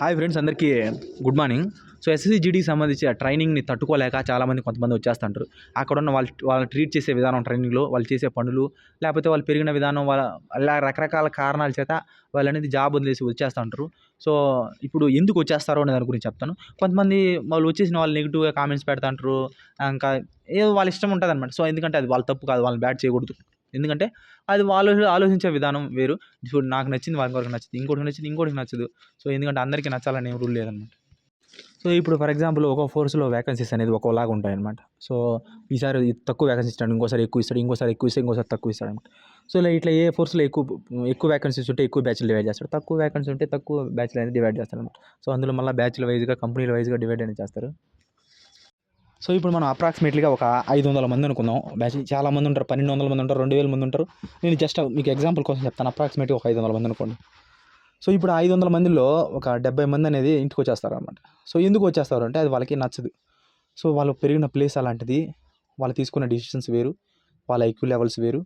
Hi friends అందరికీ good morning so SSC జీడీకి సంబంధించి ఆ ట్రైనింగ్ని తట్టుకోలేక చాలామంది కొంతమంది వచ్చేస్తుంటారు. అక్కడ ఉన్న వాళ్ళు వాళ్ళు ట్రీట్ చేసే విధానం ట్రైనింగ్లో వాళ్ళు చేసే పనులు లేకపోతే వాళ్ళు పెరిగిన విధానం వాళ్ళ అలా రకరకాల కారణాల చేత వాళ్ళు అనేది జాబ్ వదిలేసి వచ్చేస్తుంటారు. సో ఇప్పుడు ఎందుకు వచ్చేస్తారో అనే దాని గురించి చెప్తాను. కొంతమంది వాళ్ళు వచ్చేసిన వాళ్ళు నెగిటివ్గా కామెంట్స్ పెడతాంటారు. ఇంకా ఏదో వాళ్ళ ఇష్టం ఉంటుంది అనమాట సో ఎందుకంటే అది వాళ్ళ తప్పు కాదు వాళ్ళని బ్యాడ్ చేయకూడదు. ఎందుకంటే అది వాళ్ళు ఆలోచించే విధానం వేరు. ఇప్పుడు నాకు నచ్చింది వాళ్ళకి నచ్చింది ఇంకోటికి నచ్చింది ఇంకోటికి నచ్చదు. సో ఎందుకంటే అందరికీ నచ్చాలనే రూల్ లేదనమాట సో ఇప్పుడు ఫర్ ఎగ్జాంపుల్ ఒక ఫోర్స్లో వేకెన్సీస్ అనేది ఒకలాగా ఉంటాయన్నమాట. సో ఈసారి తక్కువ వేకెన్సీ ఇస్తాడు ఇంకోసారి ఎక్కువ ఇస్తాడు ఇంకోసారి ఎక్కువ ఇస్తే ఇంకోసారి తక్కువ ఇస్తాడు అనమాట సో ఇలా ఇట్లా ఏ ఫోర్స్లో ఎక్కువ ఎక్కువ వ్యాకెన్సీస్ ఉంటే ఎక్కువ బ్యాచ్లు డివైడ్ చేస్తాడు. తక్కువ వేకెన్సీ ఉంటే తక్కువ బ్యాచ్లు అనేది డివైడ్ చేస్తాడు అనమాట సో అందులో మళ్ళీ బ్యాచ్ల వైజ్గా కంపెనీల వైజ్గా డివైడ్ అనేది చేస్తారు. సో ఇప్పుడు మనం అప్రాక్సిమేట్లీగా ఒక ఐదు వందల మంది అనుకుందాం. బ్యాచ్ చాలా మంది ఉంటారు పన్నెండు వందల మంది ఉంటారు రెండు వేల మంది ఉంటారు. నేను జస్ట్ మీకు ఎగ్జాంపుల్ కోసం చెప్తాను అప్రాక్సిమేట్గా ఒక ఐదు వందల మంది అనుకోండి. సో ఇప్పుడు ఐదు వందల మందిలో ఒక డెబ్బై మంది అనేది ఇంటికి వచ్చేస్తారు అనమాట సో ఎందుకు వచ్చేస్తారు అంటే అది వాళ్ళకి నచ్చదు. సో వాళ్ళు పెరిగిన ప్లేస్ అలాంటిది వాళ్ళు తీసుకున్న డిసిషన్స్ వేరు వాళ్ళ ఐక్యూ లెవెల్స్ వేరు.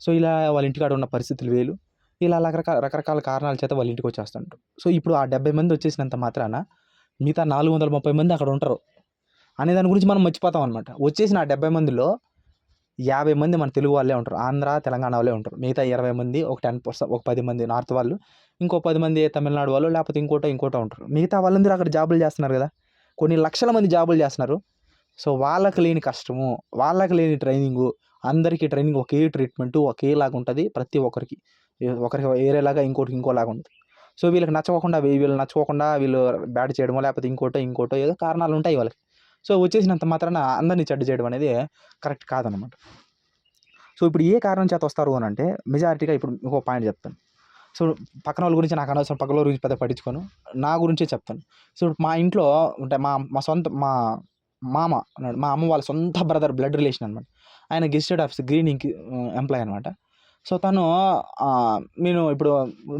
సో ఇలా వాళ్ళ ఇంటికాడ ఉన్న పరిస్థితులు వేరు. ఇలా రకరకాల రకరకాల కారణాల చేత వాళ్ళ ఇంటికి వచ్చేస్తుంటారు. సో ఇప్పుడు ఆ డెబ్బై మంది వచ్చేసినంత మాత్రాన మిగతా నాలుగు వందల ముప్పై మంది అక్కడ ఉంటారు. అనే దాని గురించి మనం మర్చిపోతాం అనమాట వచ్చేసిన ఆ డెబ్బై మందిలో యాభై మంది మన తెలుగు వాళ్ళే ఉంటారు. ఆంధ్ర తెలంగాణ వాళ్ళే ఉంటారు. మిగతా ఇరవై మంది ఒక టెన్ పర్సెంట్ ఒక పది మంది నార్త్ వాళ్ళు ఇంకో పది మంది తమిళనాడు వాళ్ళు లేకపోతే ఇంకోటో ఇంకోటో ఉంటారు. మిగతా వాళ్ళందరూ అక్కడ జాబులు చేస్తున్నారు కదా. కొన్ని లక్షల మంది జాబులు చేస్తున్నారు. సో వాళ్ళకి లేని కష్టము వాళ్ళకి లేని ట్రైనింగు అందరికీ ట్రైనింగ్ ఒకే ట్రీట్మెంట్ ఒకేలాగా ఉంటుంది ప్రతి ఒక్కరికి. ఒకరికి వేరేలాగా ఇంకోటికి ఇంకోలాగా ఉంటుంది. సో వీళ్ళకి నచ్చకుండా వీళ్ళు నచ్చుకోకుండా వీళ్ళు బ్యాడ్ చేయడమో లేకపోతే ఇంకోటో ఇంకోటో ఏదో కారణాలు ఉంటాయి వాళ్ళకి. సో వచ్చేసినంత మాత్రాన అందరినీ చెడ్డ చేయడం అనేది కరెక్ట్ కాదనమాట. సో ఇప్పుడు ఏ కారణం చేత వస్తారు అని అంటే మెజారిటీగా ఇప్పుడు ఇంకో పాయింట్ చెప్తాను. సో పక్కన వాళ్ళ గురించి నాకు అనవసరం పక్కన వాళ్ళ గురించి పెద్ద పట్టించుకోను. నా గురించే చెప్తాను. సో మా ఇంట్లో అంటే మా మా సొంత మా మామ మా అమ్మ వాళ్ళ సొంత బ్రదర్ బ్లడ్ రిలేషన్ అనమాట ఆయన గెస్టెడ్ ఆఫీస్ ఇంక్ ఎంప్లాయ్ అనమాట సో తను నేను ఇప్పుడు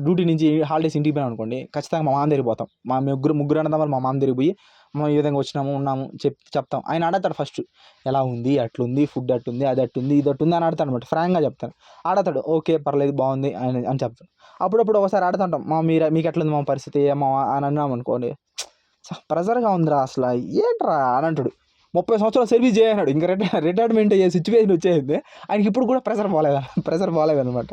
డ్యూటీ నుంచి హాలిడేస్ ఇంటికి పోయాను అనుకోండి ఖచ్చితంగా మా మామ దగ్గరికి పోతాం. మా ముగ్గురు ముగ్గురు అన్నదమ్ములు మా మామ దగ్గరికి పోయి మేము ఈ విధంగా వచ్చినాము ఉన్నాము చెప్ చెప్తాం. ఆయన అడతాడు ఫస్ట్. ఎలా ఉంది? అట్లుంది ఫుడ్ అట్టుంది అది అట్టుంది ఇది అట్టుంది అని ఆడతాడు అనమాట ఫ్రాంక్గా చెప్తాను ఆడతాడు ఓకే పర్లేదు బాగుంది అని అని చెప్తాడు. అప్పుడప్పుడు ఒకసారి ఆడుతుంటాం మా మీరు మీకు ఎట్లుంది మా పరిస్థితి? ఏమో అని అన్నాం అనుకోండి ప్రెజర్గా ఉందిరా అసలు ఏంట్రా? అని అంటాడు. ముప్పై సంవత్సరాలు సర్వీస్ చేయన్నాడు ఇంకా రిటైర్ రిటైర్మెంట్ అయ్యే సిచ్యువేషన్ వచ్చేసింది. ఆయనకి ఇప్పుడు కూడా ప్రెషర్ పోలేదు? ప్రెషర్ పోలేదు అనమాట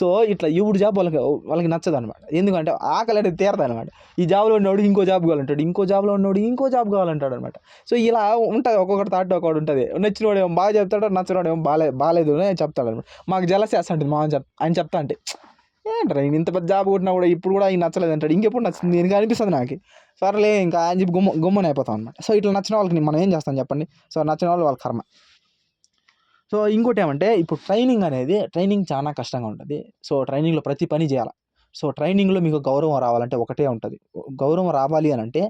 సో ఇట్లా ఇప్పుడు జాబ్ వాళ్ళకి వాళ్ళకి నచ్చదు అనమాట ఎందుకంటే ఆకలి అనేది తీరదు అనమాట ఈ జాబ్లో ఉన్నవాడు ఇంకో జాబ్ కావాలంటాడు ఇంకో జాబ్లో ఉన్నవాడు ఇంకో జాబ్ కావాలంటాడు అనమాట సో ఇలా ఉంటుంది. ఒక్కొక్కటి థాట్ ఒకటి ఉంటుంది. నచ్చినవాడు ఏమో బాగా చెప్తాడు నచ్చినవాడు ఏమో బాగాలేదు బాగాలేదు అని చెప్తాడు అనమాట మాకు జలసేస్తా ఉంటుంది మా చెప్ ఆయన చెప్తా అంటే ఏంటారు ఇంత పెద్ద జాబ్ కొట్టినా కూడా ఇప్పుడు కూడా ఆయన నచ్చలేదు అంటాడు. ఇంకెప్పుడు నచ్చింది? నేను అనిపిస్తుంది నాకు. సరేలే ఇంకా అని చెప్పి గుమ్మ గుమ్మని అయిపోతాం అనమాట సో ఇట్లా నచ్చిన వాళ్ళకి మనం ఏం చేస్తాం చెప్పండి? సో నచ్చిన వాళ్ళు వాళ్ళ కర్మ. సో ఇంకోటి ఏమంటే ఇప్పుడు ట్రైనింగ్ అనేది ట్రైనింగ్ చాలా కష్టంగా ఉంటుంది. సో ట్రైనింగ్లో ప్రతి పని చేయాలి. సో ట్రైనింగ్లో మీకు గౌరవం రావాలంటే ఒకటే ఉంటుంది. గౌరవం రావాలి అని అంటే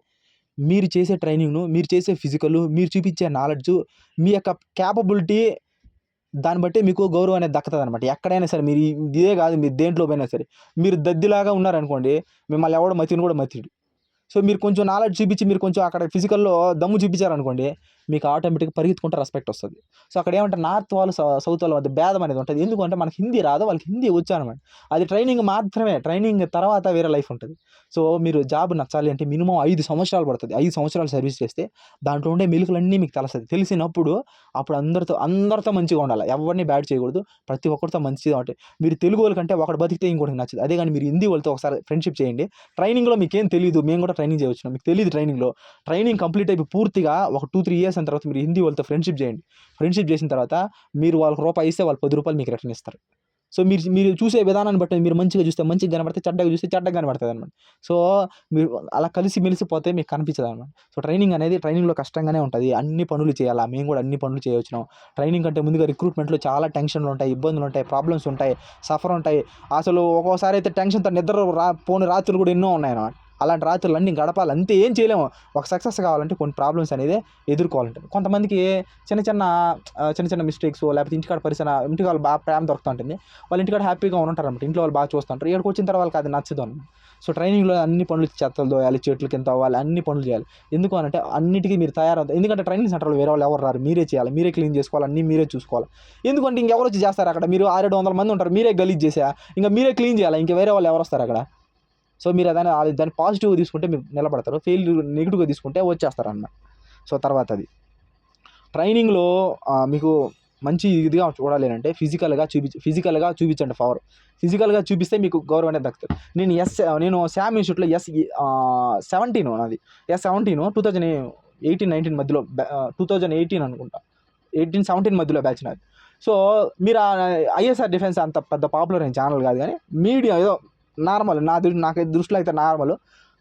మీరు చేసే ట్రైనింగ్ను మీరు చేసే ఫిజికల్ మీరు చూపించే నాలెడ్జ్ మీ యొక్క క్యాపబిలిటీ దాన్ని బట్టి మీకు గౌరవం అనేది దక్కుతుంది అనమాట ఎక్కడైనా సరే మీరు ఇదే కాదు మీరు దేంట్లో పోయినా సరే మీరు దద్దిలాగా ఉన్నారనుకోండి మిమ్మల్ని ఎవడో మతిని కూడా మతిడు. సో మీరు కొంచెం నాలెడ్జ్ చూపించి మీరు కొంచెం అక్కడ ఫిజికల్లో దమ్ము చూపించారనుకోండి మీకు ఆటోమేటిక్గా పరిగెత్తుకుంటే రెస్పెక్ట్ వస్తుంది. సో అక్కడ ఏమంటే నార్త్ వాళ్ళు సౌత్ వాళ్ళ మధ్య భేదం అనేది ఉంటుంది. ఎందుకంటే మనకి హిందీ రాదు వాళ్ళకి హిందీ వచ్చానమాట అది ట్రైనింగ్ మాత్రమే ట్రైనింగ్ తర్వాత వేరే లైఫ్ ఉంటుంది. సో మీరు జాబ్ నచ్చాలి అంటే మినిమం ఐదు సంవత్సరాలు పడుతుంది. ఐదు సంవత్సరాలు సర్వీస్ చేస్తే దాంట్లో ఉండే మెలుకులన్నీ మీకు తెలుస్తుంది. తెలిసినప్పుడు అప్పుడు అందరితో అందరితో మంచిగా ఉండాలి. ఎవరిని బ్యాడ్ చేయకూడదు. ప్రతి ఒక్కరితో మంచిగా ఉంటాయి మీరు తెలుగు వాళ్ళకంటే ఒకటి బతికితే ఇంకోటి నచ్చదు. అదే కానీ మీరు హిందీ వాళ్ళతో ఒకసారి ఫ్రెండ్షిప్ చేయండి. ట్రైనింగ్లో మీకు ఏం తెలియదు మేము కూడా ట్రైనింగ్ చేయవచ్చు మీకు తెలియదు ట్రైనింగ్లో ట్రైనింగ్ కంప్లీట్ అయిపోయి పూర్తిగా ఒక టూ త్రీ ఇయర్స్ చేసిన తర్వాత మీరు హిందీ వాళ్ళతో ఫ్రెండ్షిప్ చేయండి. ఫ్రెండ్షిప్ చేసిన తర్వాత మీరు వాళ్ళకి రూపాయి ఇస్తే వాళ్ళు పది రూపాయలు మీకు రిటర్న్ ఇస్తారు. సో మీరు మీరు చూసే విధానాన్ని బట్టి మీరు మంచిగా చూస్తే మంచిగా కనబడితే చెడ్డగా చూస్తే చెడ్డగా కనబడుతుంది అనమాట సో మీరు అలా కలిసి మెలిసిపోతే మీకు కనిపించదు అనమాట సో ట్రైనింగ్ అనేది ట్రైనింగ్లో కష్టంగానే ఉంటుంది. అన్ని పనులు చేయాలా? మేము కూడా అన్ని పనులు చేయవచ్చున్నాం ట్రైనింగ్ కంటే ముందుగా రిక్రూట్మెంట్లో చాలా టెన్షన్లు ఉంటాయి ఇబ్బందులు ఉంటాయి ప్రాబ్లమ్స్ ఉంటాయి సఫర్ ఉంటాయి. అసలు ఒక్కోసారి అయితే టెన్షన్తో నిద్ర రా పోని రాత్రులు కూడా ఎన్నో ఉన్నాయన్నమాట అలాంటి రాత్రులు అన్ని గడపాలి. అంతే ఏం చేయలేము. ఒక సక్సెస్ కావాలంటే కొన్ని ప్రాబ్లమ్స్ అనేది ఎదుర్కోవాలంటే కొంతమందికి చిన్న చిన్న చిన్న చిన్న మిస్టేక్స్ లేకపోతే ఇంటికాడ పరిసర ఇంటికి వాళ్ళు బాగా ప్రేమ దొరుకుతుంటుంది వాళ్ళు ఇంటికాడ హ్యాపీగా ఉంటారు అనమాట ఇంట్లో వాళ్ళు బాగా చూస్తుంటారు. ఇక్కడికి వచ్చిన తర్వాత వాళ్ళకి అది నచ్చదు అనమాట సో ట్రైనింగ్లో అన్ని పనులు చెత్తలు దోయాలి చెట్లు కింద అవ్వాలి అన్ని పనులు చేయాలి. ఎందుకు అంటే అన్నిటికీ మీరు తయారవుతారు. ఎందుకంటే ట్రైనింగ్ సెంటర్లో వేరే వాళ్ళు ఎవరు రారు. మీరే చేయాలి. మీరే క్లీన్ చేసుకోవాలి. అన్నీ మీరే చూసుకోవాలి. ఎందుకంటే ఇంకెవరు వచ్చి చేస్తారు అక్కడ? మీరు ఆరేడు వందల మంది ఉంటారు. మీరే గలీజ్ చేసా ఇంకా మీరే క్లీన్ చేయాలి? ఇంకా వేరే వాళ్ళు ఎవరు వస్తారు అక్కడ? సో మీరు దాన్ని అది- దాన్ని పాజిటివ్గా తీసుకుంటే మీరు నిలబడతారు ఫెయిల్ నెగిటివ్గా తీసుకుంటే వచ్చేస్తారు అన్న సో తర్వాత అది. ట్రైనింగ్లో మీకు మంచి ఇదిగా చూడాలి అంటే ఫిజికల్గా చూపించి ఫిజికల్గా చూపించండి పవర్. ఫిజికల్గా చూపిస్తే మీకు గౌరవం అనేది దక్కుతుంది. నేను ఎస్ నేను శామ్ ఇన్స్టిట్యూట్లో ఎస్ సెవెంటీన్ నాది. Yes seventeen two thousand eighteen nineteen మధ్యలో టూ థౌజండ్ ఎయిటీన్ అనుకుంటా. ఎయిటీన్ సెవెంటీన్ మధ్యలో బ్యాచ్ నాది. సో మీరు ఐఎస్ఆర్ డిఫెన్స్ అంత పెద్ద పాపులర్ అయిన ఛానల్ కాదు కానీ మీడియా ఏదో నార్మల్. నా దృ- నాకు దృష్టిలో అయితే నార్మల్.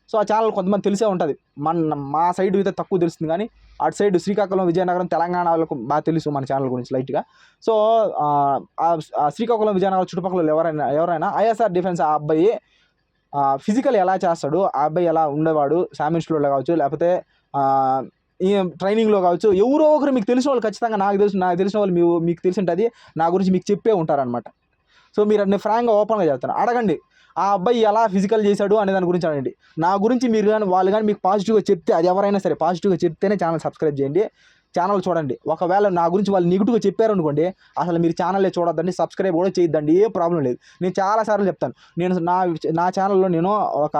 సో ఆ ఛానల్ కొంతమంది తెలిసే ఉంటుంది. మన మా సైడ్ అయితే తక్కువ తెలుస్తుంది కానీ అటు సైడ్ శ్రీకాకుళం విజయనగరం తెలంగాణ వాళ్ళకు బాగా తెలుసు మన ఛానల్ గురించి లైట్గా. సో శ్రీకాకుళం విజయనగరం చుట్టుపక్కల ఎవరైనా ఎవరైనా ఐఎస్ఆర్ డిఫెన్స్ ఆ అబ్బాయి ఫిజికల్ ఎలా చేస్తాడు ఆ అబ్బాయి ఎలా ఉండేవాడు శామిన్స్లో కావచ్చు లేకపోతే ఈ ట్రైనింగ్లో కావచ్చు ఎవరో ఒకరు మీకు తెలిసిన వాళ్ళు ఖచ్చితంగా నాకు తెలుసు నాకు తెలిసిన వాళ్ళు మీకు తెలిసి ఉంటుంది నా గురించి మీకు చెప్పే ఉంటారనమాట సో మీరు అన్ని ఫ్రాంక్గా ఓపెన్గా చెప్తాను అడగండి ఆ అబ్బాయి ఎలా ఫిజికల్ చేశాడు? అనే దాని గురించి అడగండి. నా గురించి మీరు కానీ వాళ్ళు కానీ మీకు పాజిటివ్గా చెప్తే అది ఎవరైనా సరే పాజిటివ్గా చెప్తేనే ఛానల్ సబ్స్క్రైబ్ చేయండి. ఛానల్ చూడండి. ఒకవేళ నా గురించి వాళ్ళు నెగిటివ్గా చెప్పారనుకోండి అసలు మీరు ఛానల్లే చూడొద్దండి సబ్స్క్రైబ్ కూడా చేయొద్దండి ఏ ప్రాబ్లం లేదు. నేను చాలాసార్లు చెప్తాను. నేను నా నా ఛానల్లో నేను ఒక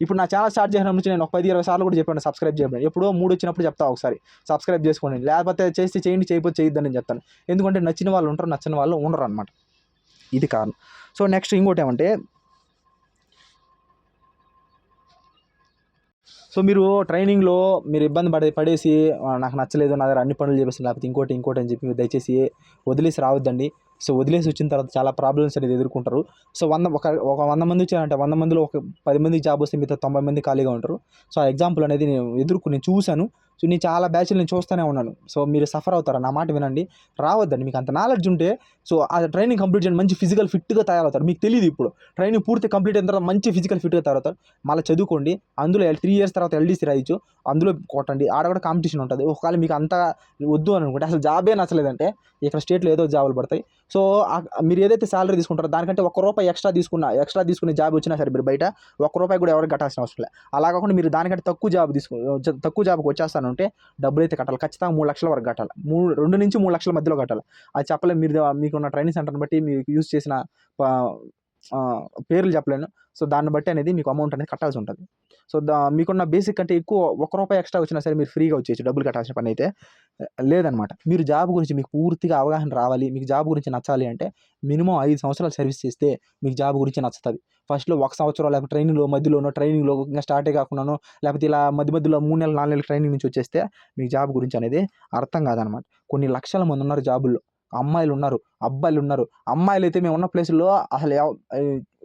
ఇప్పుడు నా ఛానల్ స్టార్ట్ చేసిన నుంచి నేను ఒక పది ఇరవై సార్లు కూడా చెప్పాను సబ్స్క్రైబ్ చేయమని. ఎప్పుడో మూడు వచ్చినప్పుడు చెప్తా ఒకసారి సబ్స్క్రైబ్ చేసుకోండి. లేకపోతే చేస్తే చేయండి చేయకపోతే చేయొద్దని చెప్తాను. ఎందుకంటే నచ్చిన వాళ్ళు ఉంటారు నచ్చిన వాళ్ళు ఉండరు అనమాట ఇది కారణం. సో నెక్స్ట్ ఇంకోటి ఏమంటే సో మీరు ట్రైనింగ్లో మీరు ఇబ్బంది పడే పడేసి నాకు నచ్చలేదు నా దగ్గర అన్ని పనులు చేపిస్తాను లేకపోతే ఇంకోటి ఇంకోటి అని చెప్పి మీరు దయచేసి వదిలేసి రావద్దండి. సో వదిలేసి వచ్చిన తర్వాత చాలా ప్రాబ్లమ్స్ అనేది ఎదుర్కొంటారు. సో వంద ఒక ఒక వంద మంది వచ్చారంటే వంద మందిలో ఒక పది మందికి జాబ్ వస్తే మిగతా తొంభై మంది ఖాళీగా ఉంటారు. సో ఆ ఎగ్జాంపుల్ అనేది నేను ఎదుర్కొని నేను చూశాను. సో నేను చాలా బ్యాచ్లు నేను చూస్తూనే ఉన్నాను. సో మీరు సఫర్ అవుతారు? నా మాట వినండి. రావద్దండి. మీకు అంత నాలెడ్జ్ ఉంటే సో ఆ ట్రైనింగ్ కంప్లీట్ చేయండి మంచి ఫిజికల్ ఫిట్గా తయారవుతారు. మీకు తెలియదు ఇప్పుడు. ట్రైనింగ్ పూర్తి కంప్లీట్ అయిన తర్వాత మంచి ఫిజికల్ ఫిట్గా తయారవుతారు. మళ్ళీ చదువుకోండి. అందులో త్రీ ఇయర్స్ తర్వాత ఎల్డీసీ రాయొచ్చు. అందులో కొట్టండి. ఆడ కూడా కాంపిటీషన్ ఉంటుంది. ఒకవేళ మీకు అంత వద్దు అని అనుకుంటే అసలు జాబే నచ్చలేదంటే ఇక్కడ స్టేట్లో ఏదో జాబులు పడతాయి. సో ఆ- మీరు ఏదైతే శాలరీ తీసుకుంటారో దానికంటే ఒక్క రూపాయి ఎక్స్ట్రా తీసుకున్న ఎక్స్ట్రా తీసుకునే జాబ్ వచ్చినా సరే మీరు బయట ఒక్క రూపాయి కూడా ఎవరికి కట్టాల్సిన అవసరం లేదు. అలా కాకుండా మీరు దానికంటే తక్కువ జాబ్ తీసుకు తక్కువ జాబ్కి వచ్చేస్తాను ఉంటే డబ్బులు అయితే కట్టాలి. ఖచ్చితంగా మూడు లక్షల వరకు కట్టాలి. మూడు రెండు నుంచి మూడు లక్షల మధ్యలో కట్టాలి. అది చెప్పలేదు మీరు మీకున్న ట్రైనింగ్ సెంటర్ని బట్టి మీరు యూజ్ చేసిన పేర్లు చెప్పలేను. సో దాన్ని బట్టి అనేది మీకు అమౌంట్ అనేది కట్టాల్సి ఉంటుంది. సో దా మీకున్న బేసిక్ కంటే ఎక్కువ ఒక రూపాయి ఎక్స్ట్రా వచ్చినా సరే మీరు ఫ్రీగా వచ్చేయచ్చు డబ్బులు కట్టాల్సిన పని అయితే. లేదనమాట. మీరు జాబ్ గురించి మీకు పూర్తిగా అవగాహన రావాలి మీకు జాబ్ గురించి నచ్చాలి అంటే మినిమం ఐదు సంవత్సరాలు సర్వీస్ చేస్తే మీకు జాబ్ గురించి నచ్చుతుంది. ఫస్ట్లో ఒక సంవత్సరం లేకపోతే ట్రైనింగ్లో మధ్యలోనో ట్రైనింగ్లో ఇంకా స్టార్టే కాకుండానో లేకపోతే ఇలా మధ్య మధ్యలో మూడు నెలలు నాలుగు నెలల ట్రైనింగ్ నుంచి వచ్చేస్తే మీకు జాబ్ గురించి అనేది అర్థం కాదనమాట. కొన్ని లక్షల మంది ఉన్నారు జాబుల్లో అమ్మాయిలు ఉన్నారు అబ్బాయిలు ఉన్నారు అమ్మాయిలు అయితే మేము ఉన్న ప్లేస్లో అసలు ఎవ-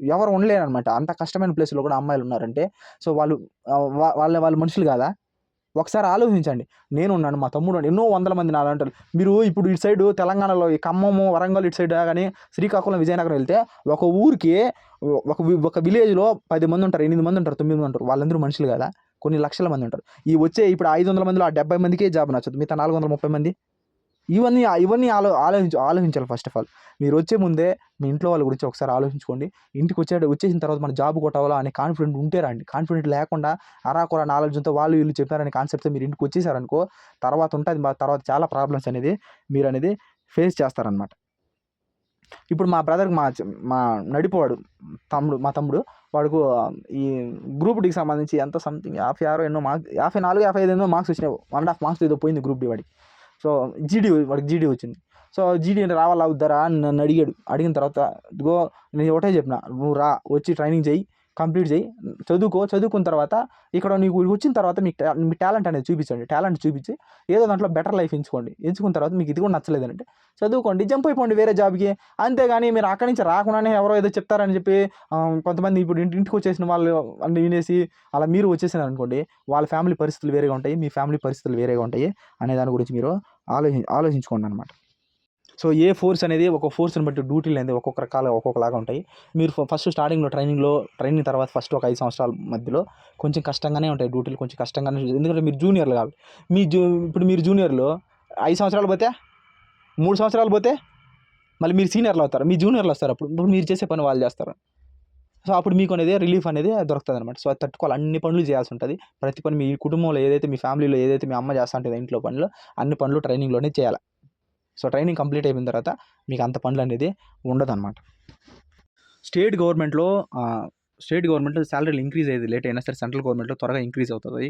ఎవరు ఉండలేనమాట అనమాట అంత కష్టమైన ప్లేస్లో కూడా అమ్మాయిలు ఉన్నారంటే సో వాళ్ళు వా- వాళ్ళ వాళ్ళ మనుషులు కాదా? ఒకసారి ఆలోచించండి. నేను ఉన్నాను మా తమ్ముడు ఎన్నో వందల మంది నాలుగు అంటారు మీరు ఇప్పుడు ఇటు సైడ్ తెలంగాణలో ఈ ఖమ్మము వరంగల్ ఇటు సైడ్ కానీ శ్రీకాకుళం విజయనగరం వెళ్తే ఒక ఊరికి ఒక వి- ఒక విలేజ్లో పది మంది ఉంటారు ఎనిమిది మంది ఉంటారు తొమ్మిది మంది ఉంటారు. వాళ్ళందరూ మనుషులు కదా? కొన్ని లక్షల మంది ఉంటారు. ఈ వచ్చే ఇప్పుడు ఐదు వందల మందిలో ఆ డెబ్బై మందికే జాబ్ నచ్చదు. మిగతా నాలుగు వందల ముప్పై మంది ఇవన్నీ ఇవన్నీ ఆలో ఆలోచించ ఆలోచించాలి ఫస్ట్ ఆఫ్ ఆల్ మీరు వచ్చే ముందే మీ ఇంట్లో వాళ్ళ గురించి ఒకసారి ఆలోచించుకోండి. ఇంటికి వచ్చే వచ్చేసిన తర్వాత మన జాబ్ కొట్టవాలా అనే కాన్ఫిడెంట్ ఉంటే రండి. కాన్ఫిడెంట్ లేకుండా అరాకొర నాలెడ్జ్తో వాళ్ళు వీళ్ళు చెప్పారనే కాన్సెప్ట్తో మీరు ఇంటికి వచ్చేసారనుకో తర్వాత ఉంటుంది మా తర్వాత చాలా ప్రాబ్లమ్స్ అనేది మీరు అనేది ఫేస్ చేస్తారనమాట ఇప్పుడు మా బ్రదర్కి మా మా నడిపోవాడు తమ్ముడు మా తమ్ముడు వాడుకు ఈ గ్రూప్ డికి సంబంధించి ఎంత సంథింగ్ యాభై ఆరో ఎన్నో మార్క్స్ యాభై నాలుగు యాభై ఐదు ఎన్నో మార్క్స్ వచ్చినాయి. వన్ అండ్ హాఫ్ మార్క్స్ ఏదో పోయింది గ్రూప్ డి వాడికి. సో జీడీ వాడికి జీడీ వచ్చింది. సో జీడీ రావాలా అవుతారా అని నన్ను అడిగాడు. అడిగిన తర్వాత ఇదిగో నేను ఒకటే చెప్పిన నువ్వు రా వచ్చి ట్రైనింగ్ చేయి కంప్లీట్ చేయి. చదువుకో చదువుకున్న తర్వాత ఇక్కడ నీకు వచ్చిన తర్వాత మీకు టా- మీ టాలెంట్ అనేది చూపించండి. టాలెంట్ చూపించి ఏదో దాంట్లో బెటర్ లైఫ్ ఎంచుకోండి. ఎంచుకున్న తర్వాత మీకు ఇది కూడా నచ్చలేదంటే చదువుకోండి జంప్ అయిపోండి వేరే జాబ్కి అంతేగాని మీరు అక్కడి నుంచి రాకుండానే ఎవరో ఏదో చెప్తారని చెప్పి కొంతమంది ఇప్పుడు ఇంటి ఇంటికి వచ్చేసిన వాళ్ళు అన్ని వినేసి అలా మీరు వచ్చేసారు అనుకోండి వాళ్ళ ఫ్యామిలీ పరిస్థితులు వేరేగా ఉంటాయి మీ ఫ్యామిలీ పరిస్థితులు వేరేగా ఉంటాయి అనే దాని గురించి మీరు ఆలోచి ఆలోచించుకోండి అనమాట సో ఏ ఫోర్స్ అనేది ఒక ఫోర్స్ని బట్టి డ్యూటీలు అనేది ఒక్కొక్క రకాల ఒక్కొక్కలాగా ఉంటాయి. మీరు ఫస్ట్ స్టార్టింగ్లో ట్రైనింగ్లో ట్రైనింగ్ తర్వాత ఫస్ట్ ఒక ఐదు సంవత్సరాల మధ్యలో కొంచెం కష్టంగానే ఉంటాయి డ్యూటీలు కొంచెం కష్టంగానే ఎందుకంటే మీరు జూనియర్లు కాబట్టి మీ జూ ఇప్పుడు మీరు జూనియర్లు ఐదు సంవత్సరాలు పోతే మూడు సంవత్సరాలు పోతే మళ్ళీ మీరు సీనియర్లు అవుతారు. మీ జూనియర్లు వస్తారు అప్పుడు. ఇప్పుడు మీరు చేసే పని వాళ్ళు చేస్తారు. సో అప్పుడు మీకు అనేది రిలీఫ్ అనేది దొరుకుతుంది అనమాట సో అది తట్టుకోవాలి. అన్ని పనులు చేయాల్సి ఉంటుంది. ప్రతి పని మీ కుటుంబంలో ఏదైతే మీ ఫ్యామిలీలో ఏదైతే మీ అమ్మ చేస్తా ఉంటుందో ఇంట్లో పనులు అన్ని పనులు ట్రైనింగ్లోనే చేయాలి. సో ట్రైనింగ్ కంప్లీట్ అయిపోయిన తర్వాత మీకు అంత పనులు అనేది ఉండదు అనమాట స్టేట్ గవర్నమెంట్లో స్టేట్ గవర్నమెంట్ శాలరీలు ఇంక్రీజ్ అయ్యేది లేట్ అయినా సరే సెంట్రల్ గవర్నమెంట్లో త్వరగా ఇంక్రీజ్ అవుతుంది.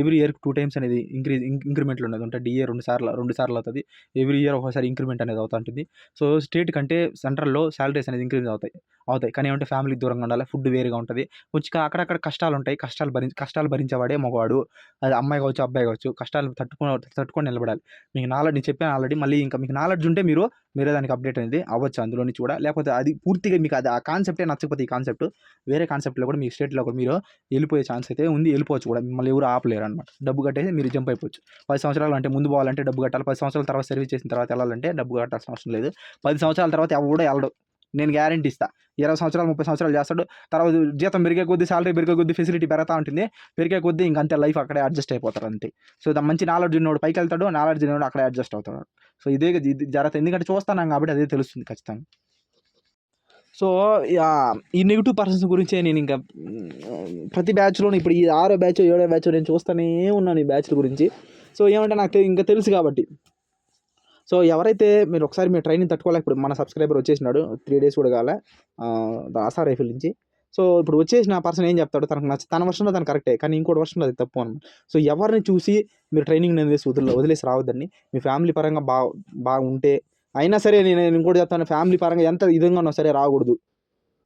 ఎవ్రీ ఇయర్ టూ టైమ్స్ అనేది ఇంక్రీజ్ ఇంక్రిమెంట్లు ఉండదు అంటే డిఏ రెండు సార్లు రెండు సార్లు అవుతుంది. ఎవ్రీ ఇయర్ ఒకసారి ఇంక్రిమెంట్ అనేది అవుతూ ఉంటుంది. సో స్టేట్ కంటే సెంట్రల్లో సాలరీస్ అనేది ఇంక్రీజ్ అవుతాయి అవుతాయి. కానీ ఏమంటే ఫ్యామిలీకి దూరంగా ఉండాలి ఫుడ్ వేరుగా ఉంటుంది. కొంచెం అక్కడక్కడ కష్టాలు ఉంటాయి. కష్టాలు భరించి కష్టాలు భరించేవాడే మగవాడు. అది అమ్మాయి కావచ్చు అబ్బాయి కావచ్చు. కష్టాలు తట్టుకుని తట్టుకొని నిలబడాలి. మీకు నాలెడ్జ్ నేను చెప్పాను ఆల్రెడీ. మళ్ళీ ఇంకా మీకు నాలెడ్జ్ ఉంటే మీరు మీరే దానికి అప్డేట్ అనేది అవ్వచ్చు అందులో నుంచి కూడా. లేకపోతే అది పూర్తిగా మీకు అది ఆ కాన్సెప్టే నచ్చకపోతే ఈ కాన్సెప్ట్ వేరే కాన్సెప్ట్లో కూడా మీ స్టేట్లో కూడా మీరు వెళ్ళిపోయే ఛాన్స్ అయితే ఉంది. వెళ్ళిపోవచ్చు కూడా. మిమ్మల్ని ఎవరు ఆపలేరు అనమాట డబ్బు కట్టేసి మీరు జంప్ అయిపోవచ్చు. పది సంవత్సరాలు అంటే ముందు పోవాలంటే డబ్బు కట్టాలి. పది సంవత్సరాల తర్వాత సర్వీస్ చేసిన తర్వాత వెళ్ళాలంటే డబ్బు కట్టాల్సిన అవసరం లేదు. పది సంవత్సరాల తర్వాత ఎవడు కూడా వెళ్ళడు నేను గ్యారంటీ ఇస్తా. ఇరవై సంవత్సరాలు ముప్పై సంవత్సరాలు చేస్తాడు. తర్వాత జీతం పెరిగే కొద్దీ సాలరీ పెరిగే కొద్దీ ఫెసిలిటీ పెరుగుతూ ఉంటుంది. పెరిగే కొద్దీ ఇంకంతే లైఫ్ అక్కడే అడ్జస్ట్ అయిపోతారు అంతే. సో మంచి నాలెడ్జ్ ఉన్నోడు పైకి వెళ్తాడు నాలెడ్జ్ ఉన్నోడు అక్కడే అడ్జస్ట్ అవుతాడు. సో ఇదే ఇది జరుగుతుంది. ఎందుకంటే చూస్తాను కాబట్టి అదే తెలుస్తుంది ఖచ్చితంగా. సో ఈ నెగిటివ్ పర్సన్స్ గురించే నేను ఇంకా ప్రతి బ్యాచ్లోనూ ఇప్పుడు ఈ ఆరో బ్యాచ్ ఏడో బ్యాచ్ నేను చూస్తూనే ఉన్నాను ఈ బ్యాచ్ల గురించి. సో ఏమంటే నాకు ఇంకా తెలుసు కాబట్టి. సో ఎవరైతే మీరు ఒకసారి మీరు ట్రైనింగ్ తట్టుకోలేక ఇప్పుడు మన సబ్స్క్రైబర్ వచ్చేసినాడు త్రీ డేస్ కూడా కాలే ఆసా రైఫిల్ నుంచి. సో ఇప్పుడు వచ్చేసిన పర్సన్ ఏం చెప్తాడు? తనకు నచ్చ తన వర్షంలో తను కరెక్టే కానీ ఇంకోటి వర్షంలో అది తప్పు అనమాట సో ఎవరిని చూసి మీరు ట్రైనింగ్ అనేది వదిలే వదిలేసి రావద్దండి. మీ ఫ్యామిలీ పరంగా బా బాగుంటే అయినా సరే నేను నేను ఇంకోటి చెప్తాను ఫ్యామిలీ పరంగా ఎంత విధంగా ఉన్నా సరే రాకూడదు.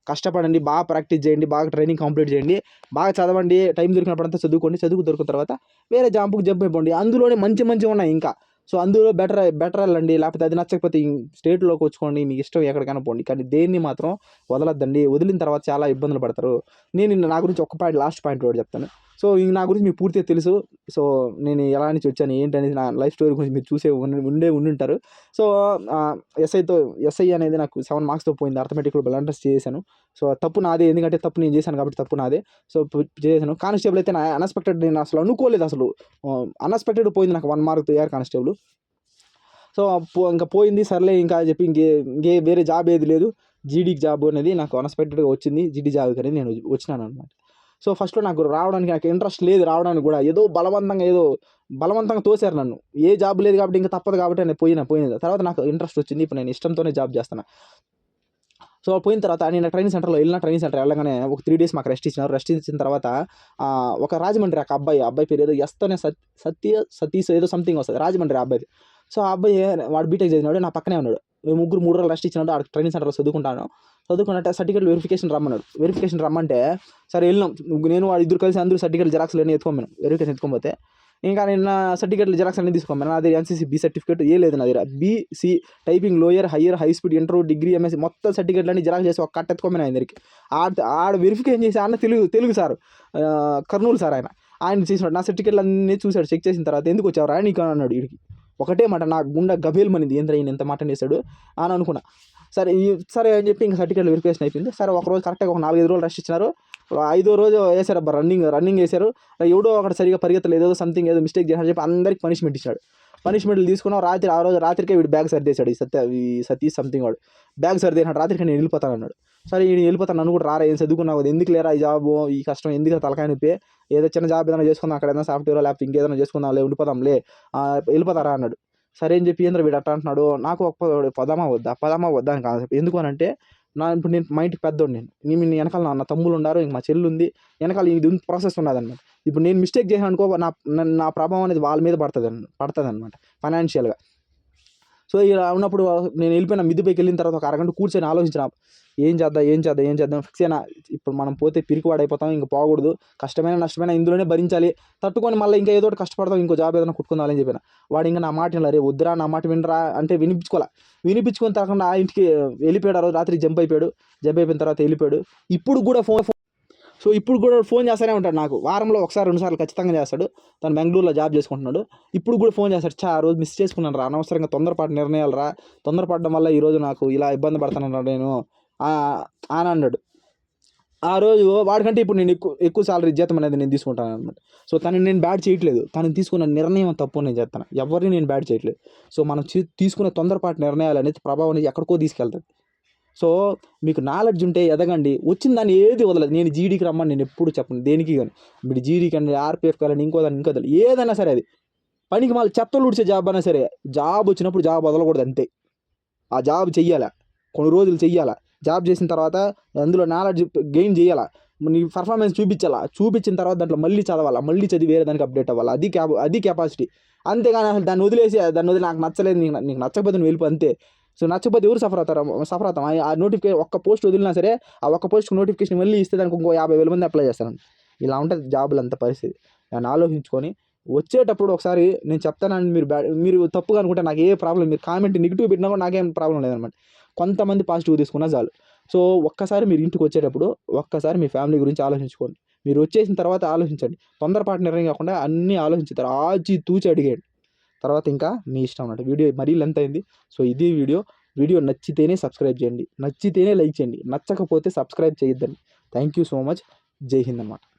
కష్టపడండి బాగా ప్రాక్టీస్ చేయండి బాగా ట్రైనింగ్ కంప్లీట్ చేయండి బాగా చదవండి టైం దొరికినప్పుడంతా చదువుకోండి చదువు దొరికిన తర్వాత వేరే జాంపుకి జంప్ అయిపోండి. అందులోనే మంచి మంచి ఉన్నాయి ఇంకా. సో అందులో బెటర్ బెటర్ వెళ్ళండి. లేకపోతే అది నచ్చకపోతే స్టేట్లోకి వచ్చుకోండి. మీకు ఇష్టం ఎక్కడికైనా పోండి. కానీ దేన్ని మాత్రం వదలొద్దండి. వదిలిన తర్వాత చాలా ఇబ్బందులు పడతారు. నేను నా గురించి ఒక పాయింట్ లాస్ట్ పాయింట్ ఒకటి చెప్తాను. సో ఇంక నా గురించి మీకు పూర్తిగా తెలుసు. సో నేను ఎలా నుంచి వచ్చాను ఏంటి అనేది నా లైఫ్ స్టోరీ గురించి మీరు చూసే ఉండే ఉండుంటారు. సో ఎస్ఐతో ఎస్ఐ అనేది నాకు సెవెన్ మార్క్స్తో పోయింది. అర్థమెటిక్లో బ్లండర్స్ చేశాను. సో తప్పు నాదే. ఎందుకంటే తప్పు నేను చేశాను కాబట్టి తప్పు నాదే. సో చేశాను. కానిస్టేబుల్ అయితే నా అన్ఎక్స్పెక్టెడ్ నేను అసలు అనుకోలేదు అసలు. అన్ఎక్స్పెక్టెడ్ పోయింది నాకు one mark AR constable. So పో ఇంకా పోయింది. సర్లే ఇంకా చెప్పి ఇంకే ఇంకే వేరే జాబ్ ఏది లేదు. జీడీకి జాబ్ అనేది నాకు అన్ఎక్స్పెక్టెడ్గా వచ్చింది. జీడీ జాబ్ అనేది నేను వచ్చినాను అనమాట సో ఫస్ట్లో నాకు రావడానికి నాకు ఇంట్రెస్ట్ లేదు రావడానికి కూడా. ఏదో బలవంతంగా ఏదో బలవంతంగా తోశారు నన్ను. ఏ జాబ్ లేదు కాబట్టి ఇంకా తప్పదు కాబట్టి నేను పోయినా పోయిన. తర్వాత నాకు ఇంట్రెస్ట్ వచ్చింది. ఇప్పుడు నేను ఇష్టంతోనే జాబ్ చేస్తాను సో పోయిన తర్వాత నేను ట్రైనింగ్ సెంటర్లో వెళ్ళిన ట్రైనింగ్ సెంటర్ వెళ్ళగానే ఒక త్రీ డేస్ మాకు రెస్ట్ ఇచ్చినారు. రెస్ట్ ఇచ్చిన తర్వాత ఒక రాజమండ్రి ఒక అబ్బాయి ఆ అబ్బాయి పేరు ఏదో ఎస్తోనే సత్య సతీష్ ఏదో సంథింగ్ వస్తుంది. రాజమండ్రి ఆ అబ్బాయి సో ఆ అబ్బాయి వాడు బీటెక్ చదివినాడు. నా పక్కనే ఉన్నాడు. మేము ముగ్గురు మూడు రోజులు రెస్ట్ ఇచ్చినాడు ఆ ట్రైనింగ్ సెంటర్లో చదువుకుంటాను. చదువుకున్నట్ట సర్టిఫికేట్ వెరిఫికేషన్ రమ్మన్నాడు. వెరిఫికేషన్ రమ్మంటే సరే వెళ్ళినాం. నేను వాడు ఇద్దరు కలిసి అందరూ సర్టిఫికేట్ జిరాక్స్ అన్నీ ఎత్తుకోమను వెరిఫికేషన్ ఎత్తుకోపోతే ఇంకా నేను నా సర్టిఫికేట్లు జిరాక్స్ అన్ని తీసుకోమను నా దగ్గర ఎన్సీసీ బి సర్టిఫికేట్ ఏ లేదు నా దగ్గర. BC typing lower higher high speed inter degree MSc మొత్తం సర్టిఫికేట్లు అన్ని జిరాక్స్ చేసి ఒక కట్ ఎత్తుకోమని ఆయన దగ్గరికి. ఆడ ఆడ వెరిఫికేషన్ చేసి ఆయన తెలుగు తెలుగు సార్ కర్నూలు సార్ ఆయన. ఆయన చేసినాడు. నా సర్టిఫికేట్లు అన్నీ చూశాడు చెక్ చేసిన తర్వాత ఎందుకు వచ్చావు నీకు అన్నాడు వీడికి ఒకటే మాట నా గుండె గభేల్మనింది ఏంద్ర ఈయన ఎంత మాట చేశాడు? అని అనుకున్నా. సరే ఈ సరే అని చెప్పి ఇంకా సర్టిఫికేట్ వెరిఫికేషన్ అయిపోయింది. సరే ఒక రోజు కరెక్ట్గా ఒక నాలుగైదు రోజులు రెస్ట్ ఇచ్చినారు. ఐదో రోజు వేశారు అబ్బా రన్నింగ్ రన్నింగ్ వేశారు ఎవడో అక్కడ సరిగా పరిగెత్తలేదు ఏదో సంథింగ్ ఏదో మిస్టేక్ చేశారు చెప్పి అందరికి పనిష్మెంట్ ఇచ్చాడు. పనిష్మెంట్లు తీసుకున్నాం. రాత్రి ఆ రోజు రాత్రికే వీడు బ్యాగ్ సర్దేశాడు ఈ సత్య ఈ సతీష్ సంథింగ్ వాడు. బ్యాగ్ సర్దేసినాడు రాత్రికి నేను వెళ్ళిపోతాను అన్నాడు. సరే నేను వెళ్ళిపోతాను నన్ను కూడా రారా ఏం చదువుకున్నావు ఎందుకు లేరా ఈ జాబ్ ఈ కష్టం ఎందుకు తలకాయ నొప్పి? ఏదో చిన్న జాబ్ ఏదైనా చేసుకుందాం అక్కడ ఏదైనా సాఫ్ట్వేర్ లేకపోతే ఇంకేదైనా చేసుకుందాం లే ఉండిపోదాంలే లే. వెళ్ళిపోతారా అన్నాడు. సరే అని చెప్పి ఏంద్ర వీడు అట్లా అంటున్నాడు? నాకు ఒక పదమా వద్దా? పదమా వద్దా అని కాదు. ఎందుకు అని అంటే నా ఇప్పుడు నేను మా ఇంటికి పెద్దోడు నేను. నేను నీ వెనకాల నా- నా తమ్ముళ్ళు ఉన్నారు ఇంక మా చెల్లు ఉంది. వెనకాల ఇది ప్రాసెస్ ఉన్నది అనమాట ఇప్పుడు నేను మిస్టేక్ చేశాను అనుకో నా నా- నా ప్రభావం అనేది వాళ్ళ మీద పడుతుంది పడుతుంది అనమాట ఫైనాన్షియల్గా. సో ఇలా ఉన్నప్పుడు నేను వెళ్ళిపోయిన మిద్దిపైకి వెళ్ళిన తర్వాత ఒక అరగంట కూర్చొని ఆలోచించిన ఏం చేద్దాం ఏం చేద్దాం ఏం చేద్దాం ఫిక్స్ అయినా ఇప్పుడు మనం పోతే పిరికివాడైపోతాం ఇంకా పోకూడదు కష్టమైన నష్టమైన ఇందులోనే భరించాలి తట్టుకొని మళ్ళీ ఇంకా ఏదో ఒకటి కష్టపడతాం ఇంకో జాబ్ ఏదైనా కుట్టుకుందామని చెప్పిన. వాడు ఇంకా నా మాట వినలే రే వద్దురా నా మాట వినరా అంటే వినిపించుకోలే. వినిపించుకొని తరకుండా ఆ ఇంటికి వెళ్ళిపోయాడు ఆ రోజు రాత్రి జంప్ అయిపోయాడు జంప్ అయిపోయిన తర్వాత వెళ్ళిపోయాడు. ఇప్పుడు కూడా ఫోన్ సో ఇప్పుడు కూడా ఫోన్ చేస్తూనే ఉంటాడు నాకు. వారంలో ఒకసారి రెండు సార్లు ఖచ్చితంగా చేస్తాడు. తను బెంగళూరులో జాబ్ చేసుకుంటున్నాడు. ఇప్పుడు కూడా ఫోన్ చేస్తాడు చా ఆ రోజు మిస్ చేసుకున్నాను రా. అనవసరంగా తొందరపాటు నిర్ణయాలు రా. తొందరపడడం వల్ల ఈరోజు నాకు ఇలా ఇబ్బంది పడుతున్నాను నేను. అని అన్నాడు. ఆ రోజు వాడికంటే ఇప్పుడు నేను ఎక్కువ ఎక్కువ సాలరీ జీతం అనేది నేను తీసుకుంటాను అనమాట సో తను నేను బ్యాడ్ చేయట్లేదు. తను తీసుకున్న నిర్ణయం తప్పు నేను చేస్తాను. ఎవరిని నేను బ్యాడ్ చేయట్లేదు. సో మనం తీసుకునే తొందరపాటు నిర్ణయాలు అనేది ప్రభావం అనేది ఎక్కడికో తీసుకెళ్తుంది సో మీకు నాలెడ్జ్ ఉంటే ఎదగండి. వచ్చిన దాన్ని ఏది వదలదు. నేను జీడీకి రమ్మని నేను ఎప్పుడు చెప్పను. దేనికి కానీ మీరు జీడీకి అని ఆర్పిఎఫ్ కానీ ఇంకో దాన్ని ఇంకో దాన్ని ఏదైనా సరే అది. పనికి మళ్ళీ చెత్తలు ఉడిచే జాబ్ అయినా సరే జాబ్ వచ్చినప్పుడు జాబ్ వదలకూడదు అంతే. ఆ జాబ్ చెయ్యాలా? కొన్ని రోజులు చెయ్యాలా? జాబ్ చేసిన తర్వాత అందులో నాలెడ్జ్ గెయిన్ చేయాలా? నీ పర్ఫార్మెన్స్ చూపించాలా? చూపించిన తర్వాత దాంట్లో మళ్ళీ చదవాలా? మళ్ళీ చదివి వేరే దానికి అప్డేట్ అవ్వాలి? అది క్యాప్ అది కెపాసిటీ అంతేగాని అసలు దాన్ని వదిలేసి దాన్ని వదిలి నాకు నచ్చలేదు నీకు నీకు నచ్చకపోతే నువ్వు వెళ్ళిపో అంతే. సో నచ్చకపోతే ఎవరు సఫర్ అవుతారు? సఫర్ అవుతాం ఆ- నోటిఫికేషన్ ఒక్క పోస్ట్ వదిలినా సరే ఆ ఒక్క పోస్ట్ నోటిఫికేషన్ మళ్ళీ ఇస్తే దానికి ఇంకో యాభై వేల మంది అప్లై చేస్తాను ఇలా ఉంటుంది జాబులు అంత పరిస్థితి. దాన్ని ఆలోచించుకొని వచ్చేటప్పుడు ఒకసారి నేను చెప్తానని మీరు మీరు తప్పుగా అనుకుంటే నాకు ఏ ప్రాబ్లం మీరు కామెంట్ నెగిటివ్ పెట్టినా కూడా నాకేం ప్రాబ్లం లేదనమాట. కొంతమంది పాజిటివ్ తీసుకున్నా చాలు. సో ఒక్కసారి మీరు ఇంటికి వచ్చేటప్పుడు ఒక్కసారి మీ ఫ్యామిలీ గురించి ఆలోచించుకోండి. మీరు వచ్చేసిన తర్వాత ఆలోచించండి. తొందరపాటు నిర్ణయం కాకుండా అన్నీ ఆలోచించుతారు. ఆచి తూచి అడిగేయండి. తర్వాత ఇంకా మీ ఇష్టం అన్నట్టు. వీడియో మరీ లెంత్ అయింది. సో ఇది వీడియో. వీడియో నచ్చితేనే సబ్స్క్రైబ్ చేయండి. నచ్చితేనే లైక్ చేయండి. నచ్చకపోతే సబ్స్క్రైబ్ చేయొద్దండి. థ్యాంక్ యూ సో మచ్ జై హింద్ అన్నమాట